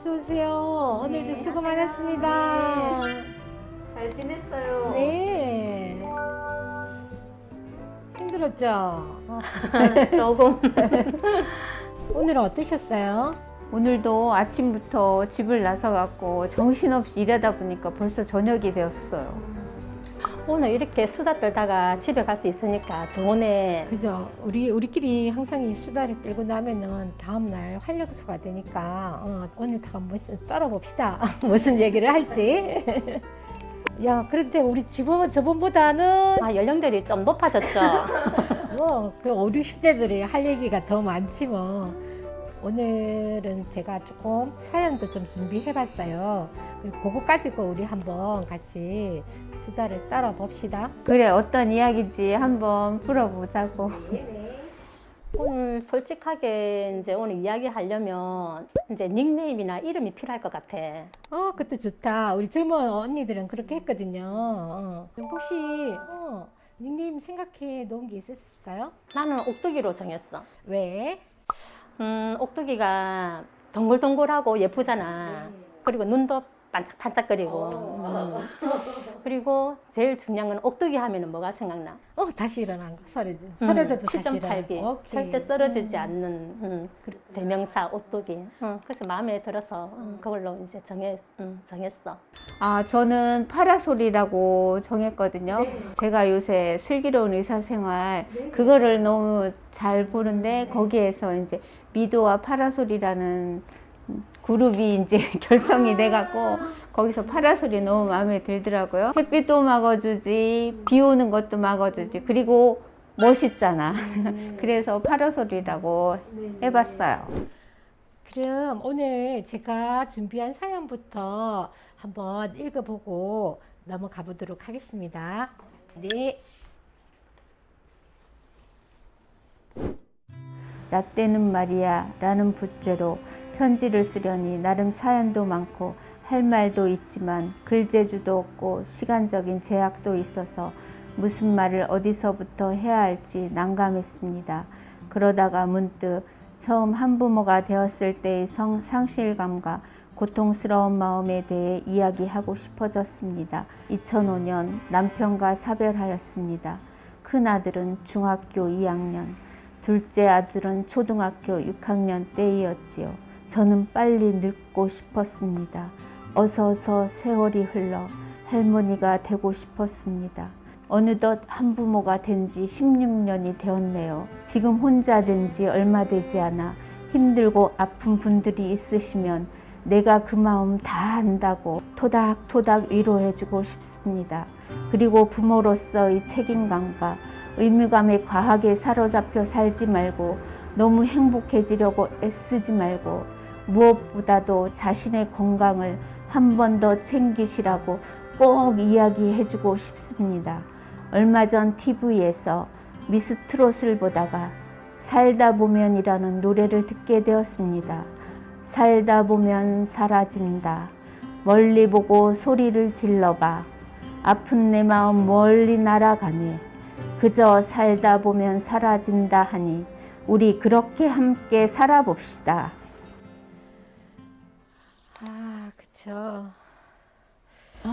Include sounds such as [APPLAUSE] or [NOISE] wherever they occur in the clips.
어서 오세요. 오늘도 수고 많았습니다. 잘 지냈어요. 네. 힘들었죠? [LAUGHS] 조금. [LAUGHS] 오늘은 어떠셨어요? 오늘도 아침부터 집을 나서 갖고 정신없이 일하다 보니까 벌써 저녁이 되었어요. 오늘 이렇게 수다 떨다가 집에 갈 수 있으니까 좋네. 그죠? 우리 우리끼리 항상 이 수다를 떨고 나면은 다음 날 활력소가 되니까 어, 오늘 다 한번 떨어봅시다. [LAUGHS] 무슨 얘기를 할지. [LAUGHS] 야, 그런데 우리 집은 저번보다는 아, 연령들이 좀 높아졌죠. 뭐 그 5, 60대들이 할 얘기가 더 많지 뭐. 오늘은 제가 조금 사연도 좀 준비해봤어요. 그리고 그거 가지고 우리 한번 같이 수다를 떨어 봅시다. 그래 어떤 이야기인지 한번 풀어보자고. 오늘 솔직하게 이제 오늘 이야기하려면 이제 닉네임이나 이름이 필요할 것 같아. 어, 그것도 좋다. 우리 젊은 언니들은 그렇게 했거든요. 어. 혹시 어, 닉네임 생각해 놓은 게 있으실까요? 나는 옥두기로 정했어. 왜? 음, 옥두기가 동글동글하고 예쁘잖아. 그리고 눈도 반짝반짝거리고. 음. 그리고 제일 중요한 건 옥두기 하면은 뭐가 생각나? 어, 다시 일어난 거. 서려도 음, 서려도 다시 일어난 7.8기. 거. 오케이. 절대 쓰러지지 않는 음, 그 대명사 옥두기. 음, 그래서 마음에 들어서 음, 그걸로 이제 정했, 음, 정했어. 아 저는 파라솔이라고 정했거든요. 제가 요새 슬기로운 의사 생활 그거를 너무 잘 보는데 거기에서 이제 미도와 파라솔이라는 그룹이 이제 [LAUGHS] 결성이 돼갖고 거기서 파라솔이 너무 마음에 들더라고요. 햇빛도 막아주지, 비 오는 것도 막아주지, 그리고 멋있잖아. [LAUGHS] 그래서 파라솔이라고 해봤어요. 그럼 오늘 제가 준비한 사연부터 한번 읽어보고 넘어가 보도록 하겠습니다. 네. 라떼는 말이야 라는 부제로 편지를 쓰려니 나름 사연도 많고 할 말도 있지만 글재주도 없고 시간적인 제약도 있어서 무슨 말을 어디서부터 해야 할지 난감했습니다. 그러다가 문득 처음 한부모가 되었을 때의 성, 상실감과 고통스러운 마음에 대해 이야기하고 싶어졌습니다. 2005년 남편과 사별하였습니다. 큰 아들은 중학교 2학년, 둘째 아들은 초등학교 6학년 때이었지요. 저는 빨리 늙고 싶었습니다. 어서 어서 세월이 흘러 할머니가 되고 싶었습니다. 어느덧 한부모가 된 지 16년이 되었네요. 지금 혼자 된 지 얼마 되지 않아 힘들고 아픈 분들이 있으시면 내가 그 마음 다 안다고 토닥토닥 위로해주고 싶습니다. 그리고 부모로서의 책임감과 의무감에 과하게 사로잡혀 살지 말고 너무 행복해지려고 애쓰지 말고 무엇보다도 자신의 건강을 한 번 더 챙기시라고 꼭 이야기해주고 싶습니다. 얼마 전 TV에서 미스 트롯을 보다가 살다 보면이라는 노래를 듣게 되었습니다. 살다 보면 사라진다. 멀리 보고 소리를 질러봐. 아픈 내 마음 멀리 날아가네. 그저 살다 보면 사라진다 하니 우리 그렇게 함께 살아봅시다. 아, 그쵸. [LAUGHS]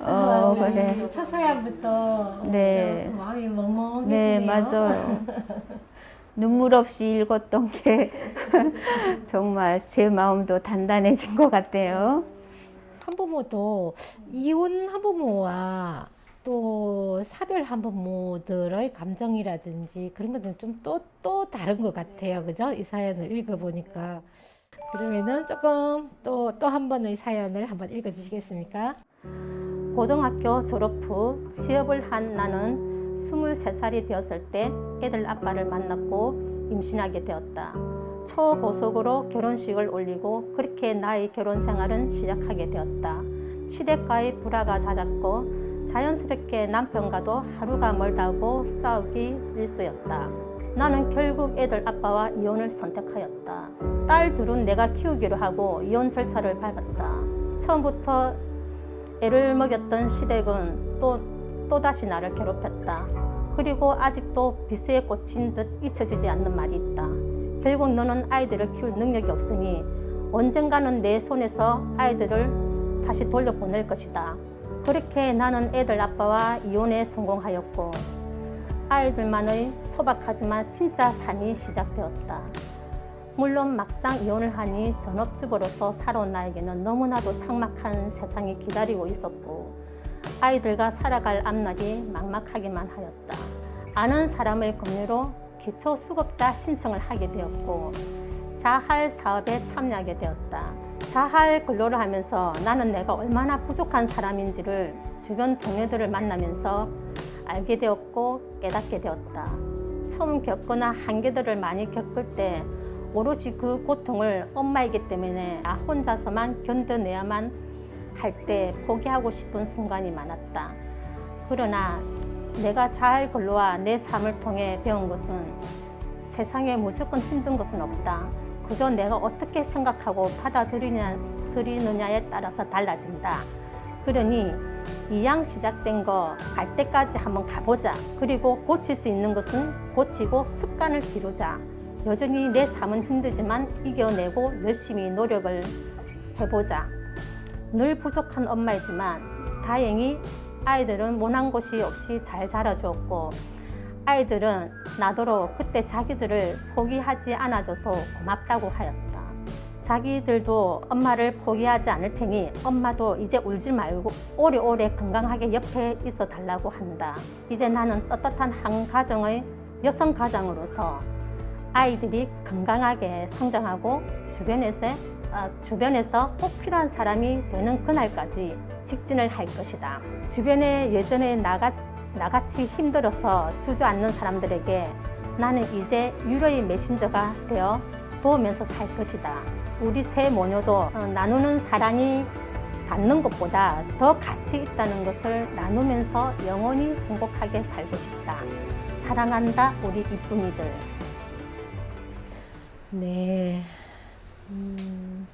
어, 아, 그래. 우리 첫 사연부터 네. 좀 마음이 멍멍해지네요. 네, 맞아요. [LAUGHS] 눈물 없이 읽었던 게 [LAUGHS] 정말 제 마음도 단단해진 것 같아요. 한부모도 이혼 한부모와 또 사별 한부모들의 감정이라든지 그런 것은 좀또또 다른 것 같아요. 그죠? 이 사연을 읽어보니까. 그러면은 조금 또 또 한 번의 사연을 한번 읽어주시겠습니까? 고등학교 졸업 후 취업을 한 나는 23살이 되었을 때 애들 아빠를 만났고 임신하게 되었다. 초고속으로 결혼식을 올리고 그렇게 나의 결혼 생활은 시작하게 되었다. 시댁과의 불화가 잦았고 자연스럽게 남편과도 하루가 멀다고 싸우기 일쑤였다. 나는 결국 애들 아빠와 이혼을 선택하였다. 딸 둘은 내가 키우기로 하고 이혼 절차를 밟았다. 처음부터 애를 먹였던 시댁은 또, 또다시 나를 괴롭혔다. 그리고 아직도 비스에 꽂힌 듯 잊혀지지 않는 말이 있다. 결국 너는 아이들을 키울 능력이 없으니 언젠가는 내 손에서 아이들을 다시 돌려보낼 것이다. 그렇게 나는 애들 아빠와 이혼에 성공하였고 아이들만의 소박하지만 진짜 삶이 시작되었다. 물론 막상 이혼을 하니 전업주부로서 살아온 나에게는 너무나도 삭막한 세상이 기다리고 있었고 아이들과 살아갈 앞날이 막막하기만 하였다. 아는 사람의 권유로 기초 수급자 신청을 하게 되었고 자할 사업에 참여하게 되었다. 자할 근로를 하면서 나는 내가 얼마나 부족한 사람인지를 주변 동료들을 만나면서 알게 되었고 깨닫게 되었다. 처음 겪거나 한계들을 많이 겪을 때 오롯이 그 고통을 엄마이기 때문에 나 혼자서만 견뎌내야만 할 때 포기하고 싶은 순간이 많았다. 그러나 내가 잘 근로와 내 삶을 통해 배운 것은 세상에 무조건 힘든 것은 없다. 그저 내가 어떻게 생각하고 받아들이냐, 들이느냐에 따라서 달라진다. 그러니 이양 시작된 거 갈 때까지 한번 가보자. 그리고 고칠 수 있는 것은 고치고 습관을 기르자. 여전히 내 삶은 힘들지만 이겨내고 열심히 노력을 해보자. 늘 부족한 엄마이지만 다행히 아이들은 모난 곳이 없이 잘 자라주었고 아이들은 나더러 그때 자기들을 포기하지 않아줘서 고맙다고 하였다. 자기들도 엄마를 포기하지 않을 테니 엄마도 이제 울지 말고 오래오래 건강하게 옆에 있어 달라고 한다. 이제 나는 떳떳한 한 가정의 여성 가장으로서 아이들이 건강하게 성장하고 주변에서 아, 주변에서 꼭 필요한 사람이 되는 그날까지 직진을 할 것이다. 주변에 예전에 나가, 나같이 힘들어서 주저앉는 사람들에게 나는 이제 유로의 메신저가 되어 도우면서 살 것이다. 우리 세 모녀도 어, 나누는 사랑이 받는 것보다 더 가치 있다는 것을 나누면서 영원히 행복하게 살고 싶다. 사랑한다, 우리 이쁜이들. 네. 음,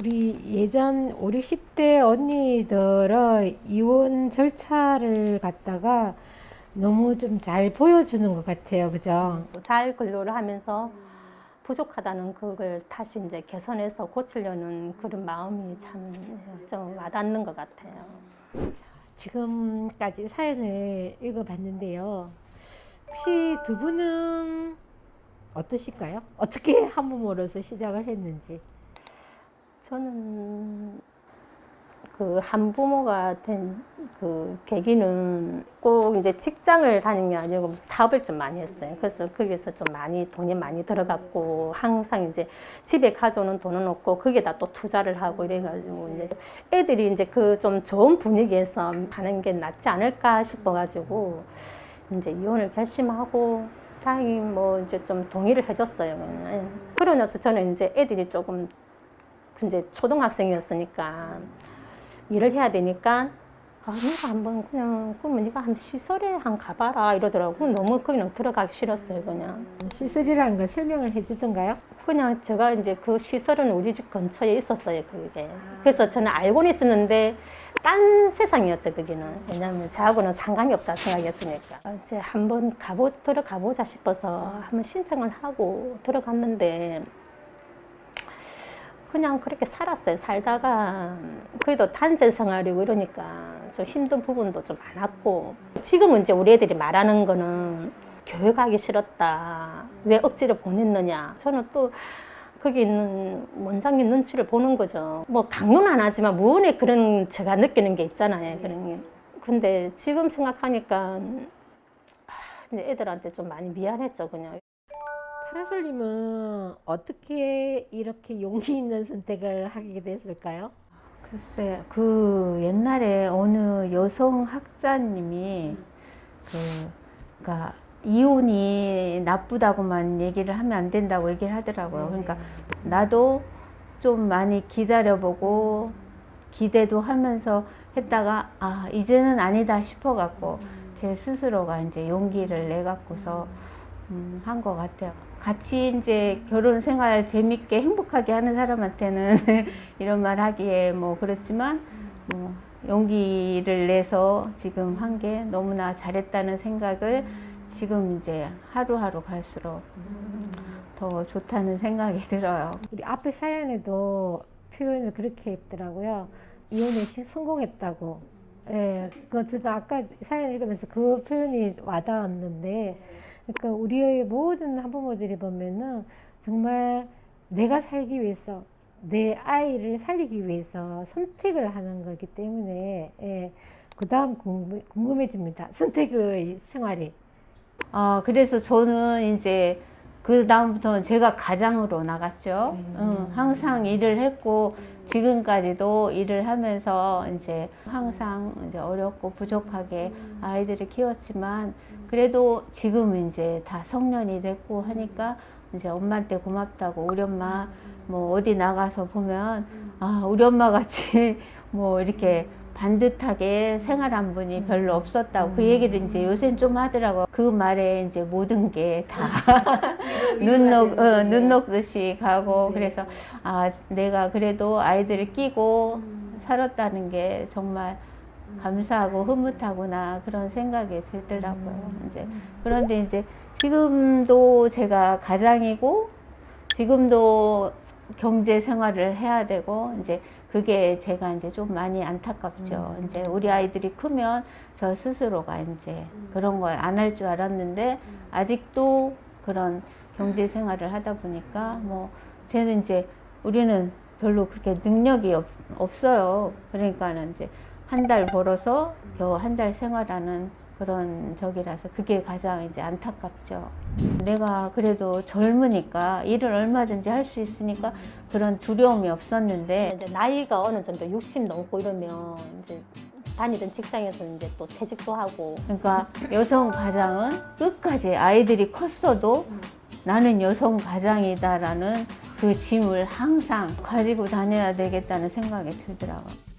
우리 예전 5, 60대 언니들의 이혼 절차를 갖다가 너무 좀 잘 보여주는 것 같아요. 그죠? 잘 근로를 하면서 부족하다는 그걸 다시 이제 개선해서 고치려는 그런 마음이 참 좀 와닿는 것 같아요. 지금까지 사연을 읽어봤는데요. 혹시 두 분은 어떠실까요? 어떻게 [LAUGHS] 한부모로서 시작을 했는지. 저는 그 한부모가 된 그 계기는 꼭 이제 직장을 다니는 게 아니고 사업을 좀 많이 했어요. 그래서 거기서 좀 많이 돈이 많이 들어갔고 항상 이제 집에 가져오는 돈은 없고 거기에다 또 투자를 하고 이래가지고 이제 애들이 이제 그 좀 좋은 분위기에서 가는 게 낫지 않을까 싶어가지고 이제 이혼을 결심하고 다행히 뭐 이제 좀 동의를 해줬어요. 예. 그러면서 저는 이제 애들이 조금 이제 초등학생이었으니까 일을 해야 되니까 아, 네가 한번 그냥 그러면 네가 한 시설에 한 가봐라 이러더라고. 너무 거기는 들어가기 싫었어요, 그냥. 시설이라는 걸 설명을 해주던가요? 그냥 제가 이제 그 시설은 우리 집 근처에 있었어요, 그게. 그래서 저는 알고는 있었는데 딴 세상이었죠, 거기는. 왜냐하면 저하고는 상관이 없다 생각했으니까. 이제 한번 가보 들어가 보자 싶어서 한번 신청을 하고 들어갔는데 그냥 그렇게 살았어요. 살다가 그래도 단체 생활이고 이러니까 좀 힘든 부분도 좀 많았고 지금은 이제 우리 애들이 말하는 거는 교회 가기 싫었다. 왜 억지로 보냈느냐. 저는 또 거기 있는 원장님 눈치를 보는 거죠. 뭐 강요는 안 하지만 무언의 그런 제가 느끼는 게 있잖아요. 그런 게. 근데 지금 생각하니까 아, 애들한테 좀 많이 미안했죠, 그냥. 파라솔님은 어떻게 이렇게 용기 있는 [LAUGHS] 선택을 하게 됐을까요? 글쎄, 그 옛날에 어느 여성 학자님이 그, 그러니까 이혼이 나쁘다고만 얘기를 하면 안 된다고 얘기를 하더라고요. 그러니까 나도 좀 많이 기다려보고 기대도 하면서 했다가 아 이제는 아니다 싶어갖고 제 스스로가 이제 용기를 내 갖고서 음, 한 것 같아요. 같이 이제 결혼 생활 재밌게 행복하게 하는 사람한테는 [LAUGHS] 이런 말 하기에 뭐 그렇지만 뭐 용기를 내서 지금 한 게 너무나 잘했다는 생각을 지금 이제 하루하루 갈수록 더 좋다는 생각이 [LAUGHS] 들어요. 우리 앞에 사연에도 표현을 그렇게 했더라고요. 이혼에 시- 성공했다고. 예, 그 저도 아까 사연 읽으면서 그 표현이 와닿았는데, 그러니까 우리의 모든 한부모들이 보면은 정말 내가 살기 위해서 내 아이를 살리기 위해서 선택을 하는 거기 때문에, 예, 그 다음 궁금해 집니다. 선택의 생활이. 어, 그래서 저는 이제 그 다음부터는 제가 가장으로 나갔죠. 응, 항상 일을 했고 지금까지도 일을 하면서 이제 항상 이제 어렵고 부족하게 아이들을 키웠지만 그래도 지금 이제 다 성년이 됐고 하니까 이제 엄마한테 고맙다고 우리 엄마 뭐 어디 나가서 보면 아 우리 엄마 같이 [LAUGHS] 뭐 이렇게 반듯하게 생활한 분이 별로 없었다고 그 얘기를 이제 요새는 좀 하더라고 그 말에 이제 모든 게 다 [LAUGHS] 눈 녹, 어, 눈 녹듯이 가고 그래서 아 내가 그래도 아이들을 끼고 살았다는 게 정말 감사하고 흐뭇하구나 그런 생각이 들더라고요. 이제 그런데 이제 지금도 제가 가장이고 지금도 경제 생활을 해야 되고 이제 그게 제가 이제 좀 많이 안타깝죠. 이제 우리 아이들이 크면 저 스스로가 이제 그런 걸 안 할 줄 알았는데 아직도 그런 경제 생활을 하다 보니까 뭐 쟤는 이제 우리는 별로 그렇게 능력이 없, 없어요. 그러니까는 이제 한 달 벌어서 겨우 한 달 생활하는 그런 적이라서 그게 가장 이제 안타깝죠. 내가 그래도 젊으니까 일을 얼마든지 할 수 있으니까 그런 두려움이 없었는데 이제 나이가 어느 정도 60 넘고 이러면 이제 다니던 직장에서 이제 또 퇴직도 하고 그러니까 여성 가장은 끝까지 아이들이 컸어도 나는 여성 가장이다라는 그 짐을 항상 가지고 다녀야 되겠다는 생각이 들더라고요.